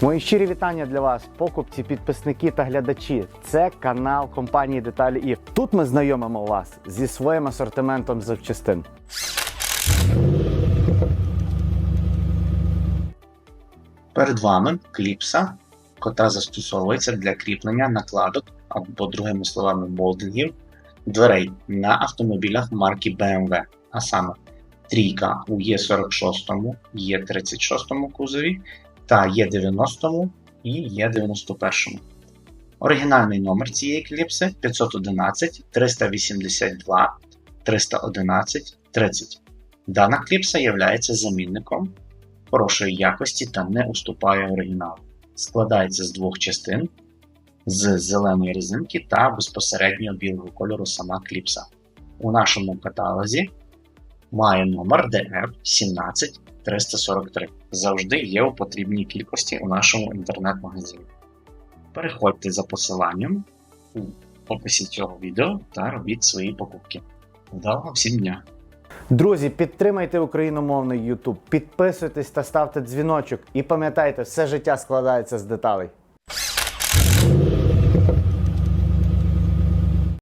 Мої щирі вітання для вас, покупці, підписники та глядачі. Це канал компанії Деталі ІФ. Тут ми знайомимо вас зі своїм асортиментом запчастин. Перед вами кліпса, котра застосовується для кріплення накладок або, другими словами, молдингів дверей на автомобілях марки BMW, а саме трійка у Е46, Е36 кузові та Е90 і Е91. Оригінальний номер цієї кліпси 511 382 311 30. Дана кліпса є замінником хорошої якості та не уступає оригіналу. Складається з двох частин з зеленої резинки та безпосередньо білого кольору сама кліпса. У нашому каталозі має номер DF 17343. Завжди є у потрібній кількості у нашому інтернет-магазині. Переходьте за посиланням у описі цього відео та робіть свої покупки. Вдалого всім дня! Друзі, підтримайте україномовний YouTube, підписуйтесь та ставте дзвіночок. І пам'ятайте, все життя складається з деталей.